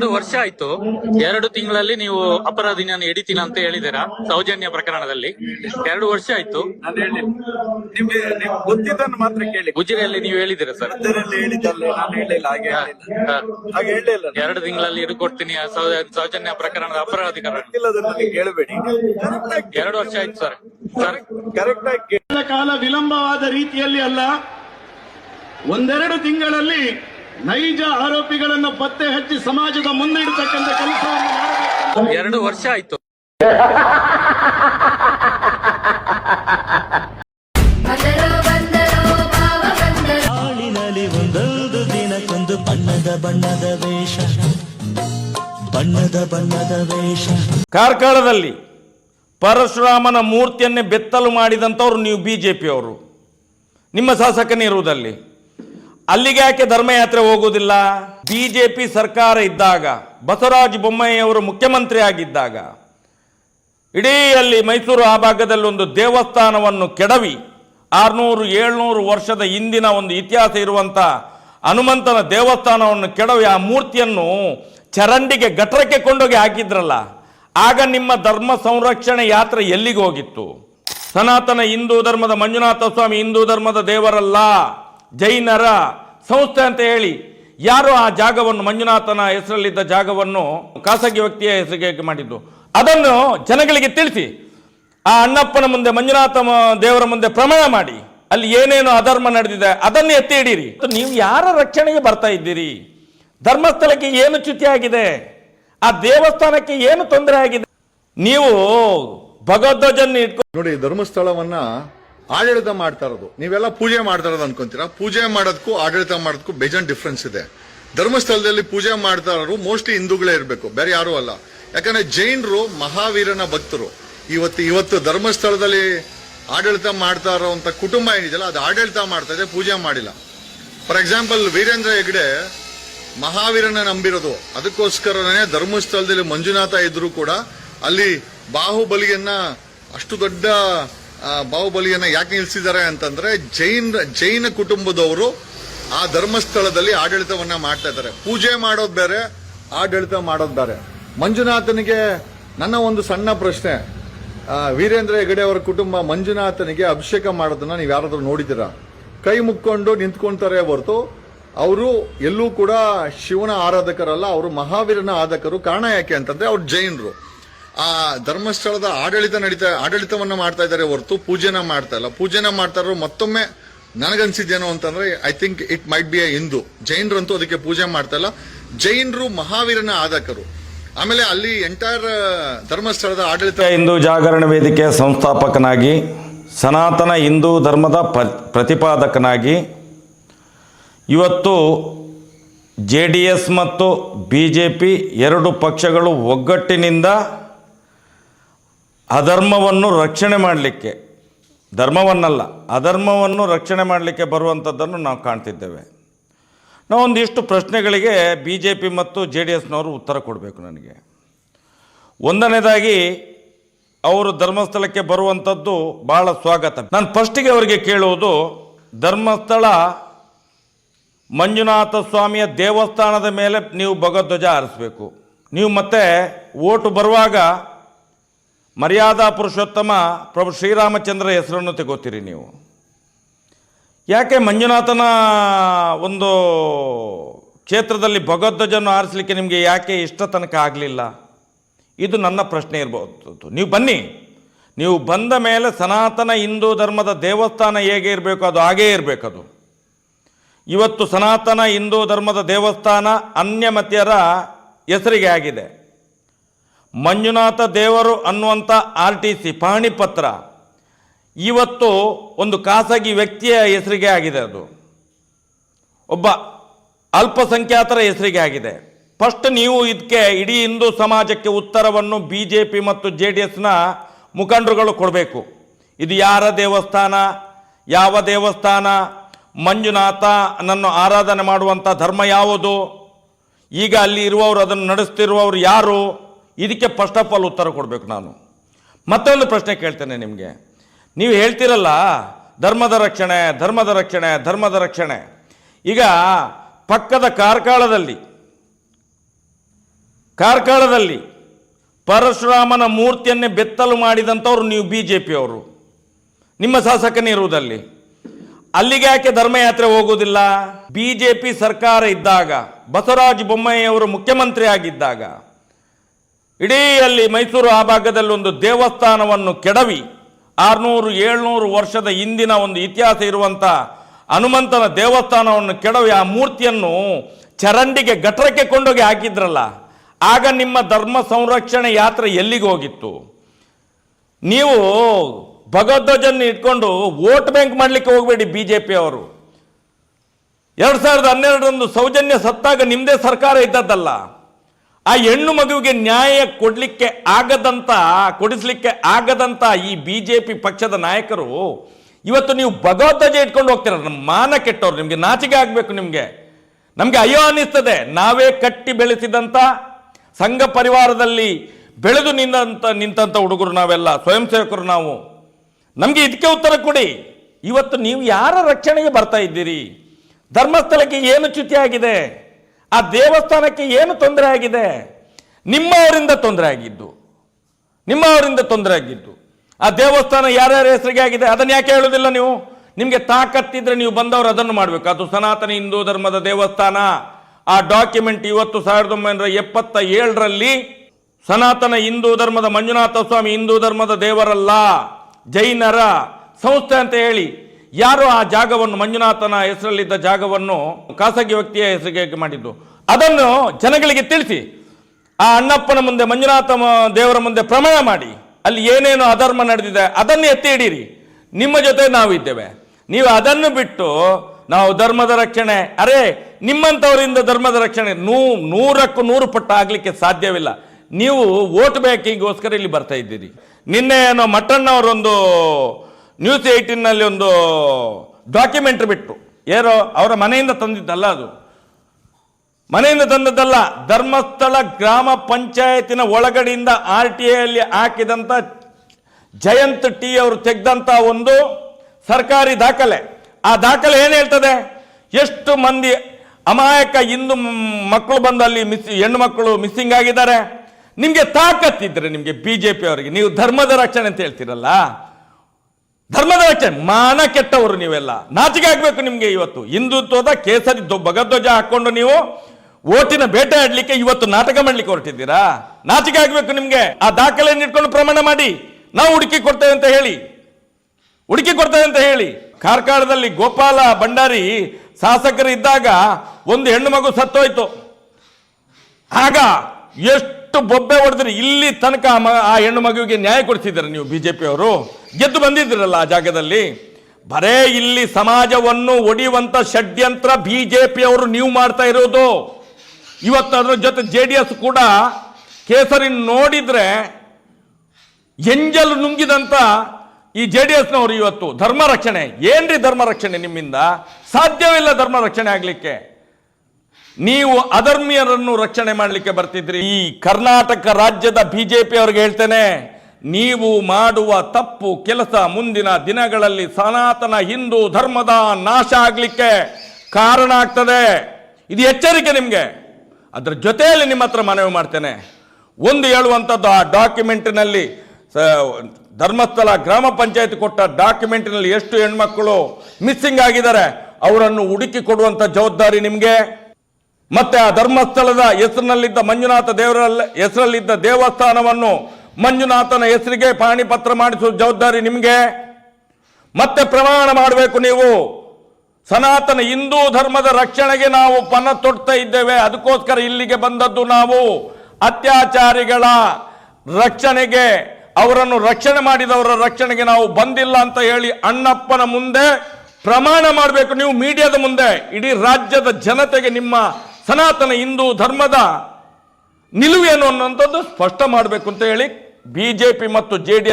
ಎರಡು ವರ್ಷ ಆಯ್ತು. ಎರಡು ತಿಂಗಳಲ್ಲಿ ನೀವು ಅಪರಾಧಿನ ಹಿಡಿತೀನಿ ಅಂತ ಹೇಳಿದ್ದೀರಾ? ಸೌಜನ್ಯ ಪ್ರಕರಣದಲ್ಲಿ. ಎರಡು ವರ್ಷ ಆಯ್ತು. ನಿಮ್ಗೆ ನೀವು ಗೊತ್ತಿದ್ದನ್ನು ಮಾತ್ರ ಕೇಳಿ. ಗುಜರಿಯಲ್ಲಿ ನೀವು ಹೇಳಿದ್ದೀರಾ ಸರ್? ಅದರಲ್ಲಿ ಹೇಳಿದ್ದಲ್ಲ ನಾನು ಹೇಳಿಲ್ಲ ಹಾಗೆ ಹೇಳಿಲ್ಲ. ಹಾಗೆ ಹೇಳಿಲ್ಲ ನಾನು. ಎರಡು ತಿಂಗಳಲ್ಲಿ ಹಿಡ್ಕೊಡ್ತೀನಿ ಆ ಸೌ- ಸೌಜನ್ಯ ಪ್ರಕರಣದ ಅಪರಾಧಿ ಗೊತ್ತಿಲ್ಲದನ್ನ ನೀವು ಕೇಳಬೇಡಿ. ಎರಡು ವರ್ಷ ಆಯ್ತು ಸರ್. ಸರ್. ಕರೆಕ್ಟ್ ಆಗಿ ಕೇಳಿ. ಕಾಲ ವಿಳಂಬವಾದ ರೀತಿಯಲ್ಲಿ ಅಲ್ಲ ಒಂದೆರಡು ತಿಂಗಳಲ್ಲಿ ನೈಜ ಆರೋಪಿಗಳನ್ನು ಪತ್ತೆ ಹಚ್ಚಿ ಸಮಾಜದ ಮುಂದೆ ಇಡತಕ್ಕಂಥ ಕೆಲಸವನ್ನು ಮಾಡಬೇಕು. ಎರಡು ವರ್ಷ ಆಯ್ತು. ಹಾಳಿನಲ್ಲಿ ಒಂದೊಂದು ದಿನಕ್ಕೊಂದು ಬಣ್ಣದ ಬಣ್ಣದ ವೇಷ. ಬಣ್ಣದ ಬಣ್ಣದ ವೇಷ. ಕಾರ್ಕಳದಲ್ಲಿ ಪರಶುರಾಮನ ಮೂರ್ತಿಯನ್ನೇ ಬೆತ್ತಲು ಮಾಡಿದಂಥವ್ರು ನೀವು ಬಿ ಜೆ ಪಿಯವರು ನಿಮ್ಮ ಶಾಸಕನಿರುವುದಲ್ಲಿ ಅಲ್ಲಿಗೆ ಯಾಕೆ ಧರ್ಮಯಾತ್ರೆ ಹೋಗುವುದಿಲ್ಲ? ಬಿಜೆಪಿ ಸರ್ಕಾರ ಇದ್ದಾಗ, ಬಸವರಾಜ ಬೊಮ್ಮಾಯಿಯವರು ಮುಖ್ಯಮಂತ್ರಿ ಆಗಿದ್ದಾಗ ಇಡೀ ಅಲ್ಲಿ ಮೈಸೂರು ಆ ಭಾಗದಲ್ಲಿ ಒಂದು ದೇವಸ್ಥಾನವನ್ನು ಕೆಡವಿ, ಆರುನೂರು, ಏಳ್ನೂರು ವರ್ಷದ ಹಿಂದಿನ ಒಂದು ಇತಿಹಾಸ ಇರುವಂಥ ಹನುಮಂತನ ದೇವಸ್ಥಾನವನ್ನು ಕೆಡವಿ, ಆ ಮೂರ್ತಿಯನ್ನು ಚರಂಡಿಗೆ ಗಟ್ರಕ್ಕೆ ಕೊಂಡೋಗಿ ಹಾಕಿದ್ರಲ್ಲ, ಆಗ ನಿಮ್ಮ ಧರ್ಮ ಸಂರಕ್ಷಣೆ ಯಾತ್ರೆ ಎಲ್ಲಿಗೆ ಹೋಗಿತ್ತು? ಸನಾತನ ಹಿಂದೂ ಧರ್ಮದ ಮಂಜುನಾಥ ಸ್ವಾಮಿ ಹಿಂದೂ ಧರ್ಮದ ದೇವರಲ್ಲ. ಜೈನರ ಸಂಸ್ಥೆ ಅಂತ ಹೇಳಿ ಯಾರು ಆ ಜಾಗವನ್ನು ಮಂಜುನಾಥನ ಹೆಸರಲ್ಲಿದ್ದ ಜಾಗವನ್ನು ಖಾಸಗಿ ವ್ಯಕ್ತಿಯ ಹೆಸರಿಗೆ ಮಾಡಿದ್ದು. ಅದನ್ನು ಜನಗಳಿಗೆ ತಿಳಿಸಿ, ಆ ಅಣ್ಣಪ್ಪನ ಮುಂದೆ, ಮಂಜುನಾಥ ದೇವರ ಮುಂದೆ ಪ್ರಮಾಣ ಮಾಡಿ. ಅಲ್ಲಿ ಏನೇನು ಅಧರ್ಮ ನಡೆದಿದೆ ಅದನ್ನು ಎತ್ತಿ ಹಿಡೀರಿ. ನೀವು ಯಾರ ರಕ್ಷಣೆಗೆ ಬರ್ತಾ ಇದ್ದೀರಿ? ಧರ್ಮಸ್ಥಳಕ್ಕೆ ಏನು ಚ್ಯುತಿ ಆಗಿದೆ? ಆ ದೇವಸ್ಥಾನಕ್ಕೆ ಏನು ತೊಂದರೆ ಆಗಿದೆ? ನೀವು ಭಗವಧ್ವಜನ್ನು ಇಟ್ಕೊಂಡು ನೋಡಿ, ಧರ್ಮಸ್ಥಳವನ್ನ ಆಡಳಿತ ಮಾಡ್ತಾ ಇರೋದು. ನೀವೆಲ್ಲ ಪೂಜೆ ಮಾಡ್ತಾ ಇರೋದು ಅನ್ಕೊಂತೀರಾ? ಪೂಜೆ ಮಾಡೋದಕ್ಕೂ ಆಡಳಿತ ಮಾಡೋದಕ್ಕೂ ಬೇಜಾನ್ ಡಿಫ್ರೆನ್ಸ್ ಇದೆ. ಧರ್ಮಸ್ಥಳದಲ್ಲಿ ಪೂಜೆ ಮಾಡ್ತಾ ಇರೋರು ಮೋಸ್ಟ್ಲಿ ಹಿಂದೂಗಳೇ ಇರಬೇಕು, ಬೇರೆ ಯಾರೂ ಅಲ್ಲ. ಯಾಕಂದ್ರೆ ಜೈನರು, ಮಹಾವೀರನ ಭಕ್ತರು. ಇವತ್ತು ಇವತ್ತು ಧರ್ಮಸ್ಥಳದಲ್ಲಿ ಆಡಳಿತ ಮಾಡ್ತಾ ಇರೋಂಥ ಕುಟುಂಬ ಏನಿದೆಯಲ್ಲ, ಅದು ಆಡಳಿತ ಮಾಡ್ತಾ ಇದೆ, ಪೂಜೆ ಮಾಡಿಲ್ಲ. ಫಾರ್ ಎಕ್ಸಾಂಪಲ್ ವೀರೇಂದ್ರ ಹೆಗ್ಡೆ ಮಹಾವೀರನ ನಂಬಿರೋದು. ಅದಕ್ಕೋಸ್ಕರನೇ ಧರ್ಮಸ್ಥಳದಲ್ಲಿ ಮಂಜುನಾಥ ಇದ್ರು ಕೂಡ ಅಲ್ಲಿ ಬಾಹುಬಲಿಯನ್ನ ಅಷ್ಟು ದೊಡ್ಡ ಬಾಹುಬಲಿಯನ್ನ ಯಾಕೆ ನಿಲ್ಲಿಸಿದ್ದಾರೆ ಅಂತಂದ್ರೆ ಜೈನ್, ಜೈನ ಕುಟುಂಬದವರು ಆ ಧರ್ಮಸ್ಥಳದಲ್ಲಿ ಆಡಳಿತವನ್ನ ಮಾಡ್ತಾ ಇದ್ದಾರೆ. ಪೂಜೆ ಮಾಡೋದು ಬೇರೆ, ಆಡಳಿತ ಮಾಡೋದು ಬೇರೆ. ಮಂಜುನಾಥನಿಗೆ ನನ್ನ ಒಂದು ಸಣ್ಣ ಪ್ರಶ್ನೆ. ವೀರೇಂದ್ರ ಹೆಗಡೆ ಅವರ ಕುಟುಂಬ ಮಂಜುನಾಥನಿಗೆ ಅಭಿಷೇಕ ಮಾಡೋದನ್ನ ನೀವು ಯಾರಾದರೂ ನೋಡಿದ್ದೀರಾ? ಕೈ ಮುಕ್ಕೊಂಡು ನಿಂತ್ಕೊಂತಾರೆ ಹೊರತು ಅವರು ಎಲ್ಲೂ ಕೂಡ ಶಿವನ ಆರಾಧಕರಲ್ಲ, ಅವರು ಮಹಾವೀರನ ಆರಾಧಕರು. ಕಾರಣ ಯಾಕೆ ಅಂತಂದ್ರೆ ಅವ್ರು ಜೈನರು. ಆ ಧರ್ಮಸ್ಥಳದ ಆಡಳಿತ ನಡೀತಾ, ಆಡಳಿತವನ್ನ ಮಾಡ್ತಾ ಇದ್ದಾರೆ ಹೊರತು ಪೂಜೆನ ಮಾಡ್ತಾ ಇಲ್ಲ. ಪೂಜೆನ ಮಾಡ್ತಾ ಇರೋ ಮತ್ತೊಮ್ಮೆ ನನಗನ್ಸಿದ್ದೇನು ಅಂತಂದ್ರೆ I think it might be a Hindu. ಜೈನರಂತೂ ಅದಕ್ಕೆ ಪೂಜೆ ಮಾಡ್ತಾ ಇಲ್ಲ. ಜೈನರು ಮಹಾವೀರನ ಆಧಕರು ಆಮೇಲೆ ಅಲ್ಲಿ ಎಂಟೈರ್ ಧರ್ಮಸ್ಥಳದ ಆಡಳಿತ ಹಿಂದೂ ಜಾಗರಣ ವೇದಿಕೆಯ ಸಂಸ್ಥಾಪಕನಾಗಿ, ಸನಾತನ ಹಿಂದೂ ಧರ್ಮದ ಪ್ರತಿಪಾದಕನಾಗಿ, ಇವತ್ತು ಜೆ ಡಿ ಎಸ್ ಮತ್ತು ಬಿ ಜೆ ಪಿ ಎರಡು ಪಕ್ಷಗಳು ಒಗ್ಗಟ್ಟಿನಿಂದ ಅಧರ್ಮವನ್ನು ರಕ್ಷಣೆ ಮಾಡಲಿಕ್ಕೆ, ಧರ್ಮವನ್ನಲ್ಲ, ಅಧರ್ಮವನ್ನು ರಕ್ಷಣೆ ಮಾಡಲಿಕ್ಕೆ ಬರುವಂಥದ್ದನ್ನು ನಾವು ಕಾಣ್ತಿದ್ದೇವೆ. ನಾವು ಒಂದಿಷ್ಟು ಪ್ರಶ್ನೆಗಳಿಗೆ ಬಿ ಜೆ ಪಿ ಮತ್ತು ಜೆ ಡಿ ಎಸ್ನವರು ಉತ್ತರ ಕೊಡಬೇಕು ನನಗೆ. ಒಂದನೇದಾಗಿ, ಅವರು ಧರ್ಮಸ್ಥಳಕ್ಕೆ ಬರುವಂಥದ್ದು ಬಹಳ ಸ್ವಾಗತ. ನಾನು ಫಸ್ಟಿಗೆ ಅವರಿಗೆ ಕೇಳುವುದು, ಧರ್ಮಸ್ಥಳ ಮಂಜುನಾಥ ಸ್ವಾಮಿಯ ದೇವಸ್ಥಾನದ ಮೇಲೆ ನೀವು ಭಗವಧ್ವಜ ಆರಿಸಬೇಕು ನೀವು ಮತ್ತೆ ಓಟು ಬರುವಾಗ ಮರ್ಯಾದಾ ಪುರುಷೋತ್ತಮ ಪ್ರಭು ಶ್ರೀರಾಮಚಂದ್ರ ಹೆಸರನ್ನು ತೆಗೋತೀರಿ ನೀವು. ಯಾಕೆ ಮಂಜುನಾಥನ ಒಂದು ಕ್ಷೇತ್ರದಲ್ಲಿ ಭಗವದ್ವಜನ್ನು ಆರಿಸಲಿಕ್ಕೆ ನಿಮಗೆ ಯಾಕೆ ಇಷ್ಟ ತನಕ ಆಗಲಿಲ್ಲ? ಇದು ನನ್ನ ಪ್ರಶ್ನೆ ಇರ್ಬೋದು. ನೀವು ಬನ್ನಿ. ನೀವು ಬಂದ ಮೇಲೆ ಸನಾತನ ಹಿಂದೂ ಧರ್ಮದ ದೇವಸ್ಥಾನ ಹೇಗೆ ಇರಬೇಕು ಅದು ಹಾಗೇ ಇರಬೇಕದು ಇವತ್ತು ಸನಾತನ ಹಿಂದೂ ಧರ್ಮದ ದೇವಸ್ಥಾನ ಅನ್ಯಮತೀಯರ ಹೆಸರಿಗೆ ಆಗಿದೆ. ಮಂಜುನಾಥ ದೇವರು ಅನ್ನುವಂಥ ಆರ್ ಟಿ ಸಿ ಪಹಣಿ ಪತ್ರ ಇವತ್ತು ಒಂದು ಖಾಸಗಿ ವ್ಯಕ್ತಿಯ ಹೆಸರಿಗೆ ಆಗಿದೆ ಅದು. ಒಬ್ಬ ಅಲ್ಪಸಂಖ್ಯಾತರ ಹೆಸರಿಗೆ ಆಗಿದೆ. ಫಸ್ಟ್ ನೀವು ಇದಕ್ಕೆ ಇಡೀ ಹಿಂದೂ ಸಮಾಜಕ್ಕೆ ಉತ್ತರವನ್ನು ಬಿ ಜೆ ಪಿ ಮತ್ತು ಜೆ ಡಿ ಎಸ್ನ ಮುಖಂಡರುಗಳು ಕೊಡಬೇಕು. ಇದು ಯಾರ ದೇವಸ್ಥಾನ, ಯಾವ ದೇವಸ್ಥಾನ, ಮಂಜುನಾಥ ನನ್ನ ಆರಾಧನೆ ಮಾಡುವಂಥ ಧರ್ಮ ಯಾವುದು? ಈಗ ಅಲ್ಲಿ ಇರುವವರು ಅದನ್ನು ನಡೆಸ್ತಿರುವವರು ಯಾರು? ಇದಕ್ಕೆ ಫಸ್ಟ್ ಆಫ್ ಆಲ್ ಉತ್ತರ ಕೊಡಬೇಕು ನಾನು. ಮತ್ತೊಂದು ಪ್ರಶ್ನೆ ಕೇಳ್ತೇನೆ ನಿಮಗೆ. ನೀವು ಹೇಳ್ತಿರಲ್ಲ, ಧರ್ಮದ ರಕ್ಷಣೆ ಧರ್ಮದ ರಕ್ಷಣೆ ಧರ್ಮದ ರಕ್ಷಣೆ. ಈಗ ಪಕ್ಕದ ಕಾರ್ಕಾಳದಲ್ಲಿ ಕಾರ್ಕಾಳದಲ್ಲಿ ಪರಶುರಾಮನ ಮೂರ್ತಿಯನ್ನೇ ಬೆತ್ತಲು ಮಾಡಿದಂಥವ್ರು ನೀವು ಬಿ ಜೆ ಪಿಯವರು ನಿಮ್ಮ ಶಾಸಕನಿರುವುದಲ್ಲಿ ಅಲ್ಲಿಗೆ ಯಾಕೆ ಧರ್ಮಯಾತ್ರೆ ಹೋಗುವುದಿಲ್ಲ? ಬಿ ಜೆ ಪಿ ಸರ್ಕಾರ ಇದ್ದಾಗ, ಬಸವರಾಜ ಬೊಮ್ಮಾಯಿಯವರು ಮುಖ್ಯಮಂತ್ರಿ ಆಗಿದ್ದಾಗ ಇಡೀ ಅಲ್ಲಿ ಮೈಸೂರು ಆ ಭಾಗದಲ್ಲಿ ಒಂದು ದೇವಸ್ಥಾನವನ್ನು ಕೆಡವಿ ಆರುನೂರು, ಏಳ್ನೂರು ವರ್ಷದ ಹಿಂದಿನ ಒಂದು ಇತಿಹಾಸ ಇರುವಂಥ ಹನುಮಂತನ ದೇವಸ್ಥಾನವನ್ನು ಕೆಡವಿ ಆ ಮೂರ್ತಿಯನ್ನು ಚರಂಡಿಗೆ ಗಟ್ರಕ್ಕೆ ಕೊಂಡೋಗಿ ಹಾಕಿದ್ರಲ್ಲ, ಆಗ ನಿಮ್ಮ ಧರ್ಮ ಸಂರಕ್ಷಣೆ ಯಾತ್ರೆ ಎಲ್ಲಿಗೆ ಹೋಗಿತ್ತು? ನೀವು ಭಗವಧ್ವಜನ್ನು ಇಟ್ಕೊಂಡು ವೋಟ್ ಬ್ಯಾಂಕ್ ಮಾಡಲಿಕ್ಕೆ ಹೋಗಬೇಡಿ ಬಿ ಜೆ ಪಿ ಅವರು. ಎರಡು ಸಾವಿರದ ಹನ್ನೆರಡರಂದು ಸೌಜನ್ಯ ಸತ್ತಾಗ ನಿಮ್ಮದೇ ಸರ್ಕಾರ ಇದ್ದದ್ದಲ್ಲ. ಆ ಹೆಣ್ಣು ಮಗುವಿಗೆ ನ್ಯಾಯ ಕೊಡಲಿಕ್ಕೆ ಆಗದಂತ, ಕೊಡಿಸ್ಲಿಕ್ಕೆ ಆಗದಂತ ಈ ಬಿ ಜೆ ಪಿ ಪಕ್ಷದ ನಾಯಕರು, ಇವತ್ತು ನೀವು ಭಗವದ್ವಜ ಇಟ್ಕೊಂಡು ಹೋಗ್ತೀರ. ನಮ್ಮ ಮಾನ ಕೆಟ್ಟವ್ರು, ನಿಮಗೆ ನಾಚಿಕೆ ಆಗಬೇಕು ನಿಮಗೆ. ನಮಗೆ ಅಯ್ಯೋ ಅನ್ನಿಸ್ತದೆ. ನಾವೇ ಕಟ್ಟಿ ಬೆಳೆಸಿದಂಥ ಸಂಘ ಪರಿವಾರದಲ್ಲಿ ಬೆಳೆದು ನಿಂತ ನಿಂತಂಥ ಹುಡುಗರು ನಾವೆಲ್ಲ ಸ್ವಯಂ ಸೇವಕರು ನಾವು. ನಮಗೆ ಇದಕ್ಕೆ ಉತ್ತರ ಕೊಡಿ. ಇವತ್ತು ನೀವು ಯಾರ ರಕ್ಷಣೆಗೆ ಬರ್ತಾ ಇದ್ದೀರಿ? ಧರ್ಮಸ್ಥಳಕ್ಕೆ ಏನು ಚ್ಯುತಿ ಆಗಿದೆ? ಆ ದೇವಸ್ಥಾನಕ್ಕೆ ಏನು ತೊಂದರೆ ಆಗಿದೆ? ನಿಮ್ಮವರಿಂದ ತೊಂದರೆ ಆಗಿದ್ದು. ನಿಮ್ಮವರಿಂದ ತೊಂದರೆ ಆಗಿದ್ದು. ಆ ದೇವಸ್ಥಾನ ಯಾರ್ಯಾರ ಹೆಸರಿಗೆ ಆಗಿದೆ? ಅದನ್ನು ಯಾಕೆ ಹೇಳೋದಿಲ್ಲ ನೀವು? ನಿಮಗೆ ತಾಕತ್ತಿದ್ರೆ ನೀವು ಬಂದವರು ಅದನ್ನು ಮಾಡಬೇಕು. ಅದು ಸನಾತನ ಹಿಂದೂ ಧರ್ಮದ ದೇವಸ್ಥಾನ. ಆ ಡಾಕ್ಯುಮೆಂಟ್ ಇವತ್ತು ಸಾವಿರದ ಒಂಬೈನೂರ ಎಪ್ಪತ್ತ ಏಳರಲ್ಲಿ ಸನಾತನ ಹಿಂದೂ ಧರ್ಮದ ಮಂಜುನಾಥ ಸ್ವಾಮಿ ಹಿಂದೂ ಧರ್ಮದ ದೇವರಲ್ಲ, ಜೈನರ ಸಂಸ್ಥೆ ಅಂತ ಹೇಳಿ ಯಾರು ಆ ಜಾಗವನ್ನು, ಮಂಜುನಾಥನ ಹೆಸರಲ್ಲಿದ್ದ ಜಾಗವನ್ನು ಖಾಸಗಿ ವ್ಯಕ್ತಿಯ ಹೆಸರಿಗೆ ಮಾಡಿದ್ದು? ಅದನ್ನು ಜನಗಳಿಗೆ ತಿಳಿಸಿ. ಆ ಅಣ್ಣಪ್ಪನ ಮುಂದೆ, ಮಂಜುನಾಥ ದೇವರ ಮುಂದೆ ಪ್ರಮಾಣ ಮಾಡಿ. ಅಲ್ಲಿ ಏನೇನು ಅಧರ್ಮ ನಡೆದಿದೆ, ಅದನ್ನು ಎತ್ತಿ ಹಿಡೀರಿ. ನಿಮ್ಮ ಜೊತೆ ನಾವು ಇದ್ದೇವೆ. ನೀವು ಅದನ್ನು ಬಿಟ್ಟು ನಾವು ಧರ್ಮದ ರಕ್ಷಣೆ, ಅರೆ, ನಿಮ್ಮಂಥವರಿಂದ ಧರ್ಮದ ರಕ್ಷಣೆ, ನೂ, ನೂರಕ್ಕೂ ನೂರು ಪಟ್ಟ ಆಗಲಿಕ್ಕೆ ಸಾಧ್ಯವಿಲ್ಲ. ನೀವು ಓಟ್ ಬ್ಯಾಂಕಿಗೋಸ್ಕರ ಇಲ್ಲಿ ಬರ್ತಾ ಇದ್ದೀರಿ. ನಿನ್ನೆ ಏನೋ ಮಟ್ಟಣ್ಣವರೊಂದು ನ್ಯೂಸ್ ಏಯ್ಟೀನ್ನಲ್ಲಿ ಒಂದು ಡಾಕ್ಯುಮೆಂಟ್ರಿ ಬಿಟ್ಟು ಏನೋ, ಅವರ ಮನೆಯಿಂದ ತಂದಿದ್ದಲ್ಲ ಅದು. ಮನೆಯಿಂದ ತಂದದ್ದಲ್ಲ, ಧರ್ಮಸ್ಥಳ ಗ್ರಾಮ ಪಂಚಾಯತಿನ ಒಳಗಡೆಯಿಂದ ಆರ್ ಟಿ ಐಯಲ್ಲಿ ಹಾಕಿದಂಥ ಜಯಂತ್ ಟಿ ಅವರು ತೆಗೆದಂಥ ಒಂದು ಸರ್ಕಾರಿ ದಾಖಲೆ. ಆ ದಾಖಲೆ ಏನು ಹೇಳ್ತದೆ? ಎಷ್ಟು ಮಂದಿ ಅಮಾಯಕ ಹಿಂದೂ ಮಕ್ಕಳು ಬಂದು ಅಲ್ಲಿ ಮಿಸ್, ಹೆಣ್ಣು ಮಕ್ಕಳು ಮಿಸ್ಸಿಂಗ್ ಆಗಿದ್ದಾರೆ. ನಿಮಗೆ ತಾಕತ್ತಿದ್ರೆ ನಿಮಗೆ ಬಿ ಜೆ ಪಿ ಅವರಿಗೆ. ನೀವು ಧರ್ಮದ ರಕ್ಷಣೆ ಅಂತ ಹೇಳ್ತೀರಲ್ಲ? ಧರ್ಮದ ರಕ್ಷಣೆ ಮಾನ ಕೆಟ್ಟವರು ನೀವೆಲ್ಲ. ನಾಚಿಕೆ ಆಗ್ಬೇಕು ನಿಮ್ಗೆ ಇವತ್ತು. ಹಿಂದುತ್ವದ ಕೇಸರಿ ಧ್ವ- ಭಗಧ್ವಜ ಹಾಕೊಂಡು ನೀವು ಓಟಿನ ಬೇಟೆ ಆಡ್ಲಿಕ್ಕೆ ಇವತ್ತು ನಾಟಕ ಮಾಡ್ಲಿಕ್ಕೆ ಹೊರಟಿದ್ದೀರಾ? ನಾಚಿಕೆ ಆಗ್ಬೇಕು ನಿಮ್ಗೆ. ಆ ದಾಖಲೆಯನ್ನು ಇಟ್ಕೊಂಡು ಪ್ರಮಾಣ ಮಾಡಿ. ನಾವು ಹುಡುಕಿ ಕೊಡ್ತೇವೆ ಅಂತ ಹೇಳಿ. ಹುಡುಕಿ ಕೊಡ್ತೇವೆ ಅಂತ ಹೇಳಿ. ಕಾರ್ಕಳದಲ್ಲಿ ಗೋಪಾಲ ಭಂಡಾರಿ ಶಾಸಕರು ಇದ್ದಾಗ ಒಂದು ಹೆಣ್ಣು ಮಗು ಸತ್ತೋಯ್ತು. ಆಗ ಎಷ್ಟು ಬೊಬ್ಬೆ ಹೊಡೆದ್ರೆ ಇಲ್ಲಿ ತನಕ ಆ ಹೆಣ್ಣು ಮಗುವಿಗೆ ನ್ಯಾಯ ಕೊಡ್ತಿದ್ದಾರೆ ನೀವು ಬಿ ಜೆ ಪಿಯವರು ಗೆದ್ದು ಬಂದಿದ್ದೀರಲ್ಲ ಆ ಜಾಗದಲ್ಲಿ. ಬರೇ ಇಲ್ಲಿ ಸಮಾಜವನ್ನು ಒಡೆಯುವಂಥ ಷಡ್ಯಂತ್ರ ಬಿ ಜೆ ಪಿಯವರು ನೀವು ಮಾಡ್ತಾ ಇರೋದು. ಇವತ್ತು ಅದರ ಜೊತೆ ಜೆ ಡಿ ಎಸ್ ಕೂಡ ಕೇಸರಿ ನೋಡಿದರೆ ಎಂಜಲು ನುಂಗಿದಂಥ ಈ ಜೆ ಡಿ ಎಸ್ನವರು ಇವತ್ತು. ಧರ್ಮ ರಕ್ಷಣೆ. ಏನ್ರಿ ಧರ್ಮ ರಕ್ಷಣೆ ನಿಮ್ಮಿಂದ? ಸಾಧ್ಯವಿಲ್ಲ ಧರ್ಮ ರಕ್ಷಣೆ ಆಗ್ಲಿಕ್ಕೆ. ನೀವು ಅಧರ್ಮಿಯರನ್ನು ರಕ್ಷಣೆ ಮಾಡಲಿಕ್ಕೆ ಬರ್ತಿದ್ರಿ. ಈ ಕರ್ನಾಟಕ ರಾಜ್ಯದ ಬಿಜೆಪಿ ಅವ್ರಿಗೆ ಹೇಳ್ತೇನೆ, ನೀವು ಮಾಡುವ ತಪ್ಪು ಕೆಲಸ ಮುಂದಿನ ದಿನಗಳಲ್ಲಿ ಸನಾತನ ಹಿಂದೂ ಧರ್ಮದ ನಾಶ ಆಗಲಿಕ್ಕೆ ಕಾರಣ ಆಗ್ತದೆ. ಇದು ಎಚ್ಚರಿಕೆ ನಿಮಗೆ. ಅದರ ಜೊತೆಯಲ್ಲಿ ನಿಮ್ಮ ಹತ್ರ ಮನವಿ ಮಾಡ್ತೇನೆ. ಒಂದು ಹೇಳುವಂಥದ್ದು, ಆ ಡಾಕ್ಯುಮೆಂಟಿನಲ್ಲಿ ಧರ್ಮಸ್ಥಳ ಗ್ರಾಮ ಪಂಚಾಯತ್ ಕೊಟ್ಟ ಡಾಕ್ಯುಮೆಂಟಿನಲ್ಲಿ ಎಷ್ಟು ಹೆಣ್ಮಕ್ಕಳು ಮಿಸ್ಸಿಂಗ್ ಆಗಿದ್ದಾರೆ, ಅವರನ್ನು ಹುಡುಕಿ ಕೊಡುವಂಥ ಜವಾಬ್ದಾರಿ ನಿಮಗೆ. ಮತ್ತೆ ಆ ಧರ್ಮಸ್ಥಳದ ಹೆಸರಿನಲ್ಲಿದ್ದ ಮಂಜುನಾಥ ದೇವರ ಹೆಸರಲ್ಲಿದ್ದ ದೇವಸ್ಥಾನವನ್ನು ಮಂಜುನಾಥನ ಹೆಸರಿಗೆ ಪಾಣಿಪತ್ರ ಮಾಡಿಸುವ ಜವಾಬ್ದಾರಿ ನಿಮಗೆ? ಮತ್ತೆ ಪ್ರಮಾಣ ಮಾಡಬೇಕು ನೀವು. ಸನಾತನ ಹಿಂದೂ ಧರ್ಮದ ರಕ್ಷಣೆಗೆ ನಾವು ಪಣ ತೊಡ್ತಾ ಇದ್ದೇವೆ. ಅದಕ್ಕೋಸ್ಕರ ಇಲ್ಲಿಗೆ ಬಂದದ್ದು ನಾವು ಅತ್ಯಾಚಾರಿಗಳ ರಕ್ಷಣೆಗೆ. ಅವರನ್ನು ರಕ್ಷಣೆ ಮಾಡಿದವರ ರಕ್ಷಣೆಗೆ ನಾವು ಬಂದಿಲ್ಲ ಅಂತ ಹೇಳಿ ಅಣ್ಣಪ್ಪನ ಮುಂದೆ ಪ್ರಮಾಣ ಮಾಡಬೇಕು ನೀವು ಮೀಡಿಯಾದ ಮುಂದೆ. ಇಡೀ ರಾಜ್ಯದ ಜನತೆಗೆ ನಿಮ್ಮ ಸನಾತನ ಹಿಂದೂ ಧರ್ಮದ ನಿಲುವೇನು ಅನ್ನುವಂಥದ್ದು ಸ್ಪಷ್ಟ ಮಾಡಬೇಕು ಅಂತ ಹೇಳಿ ಬಿಜೆಪಿ ಮತ್ತು ಜೆ ಡಿ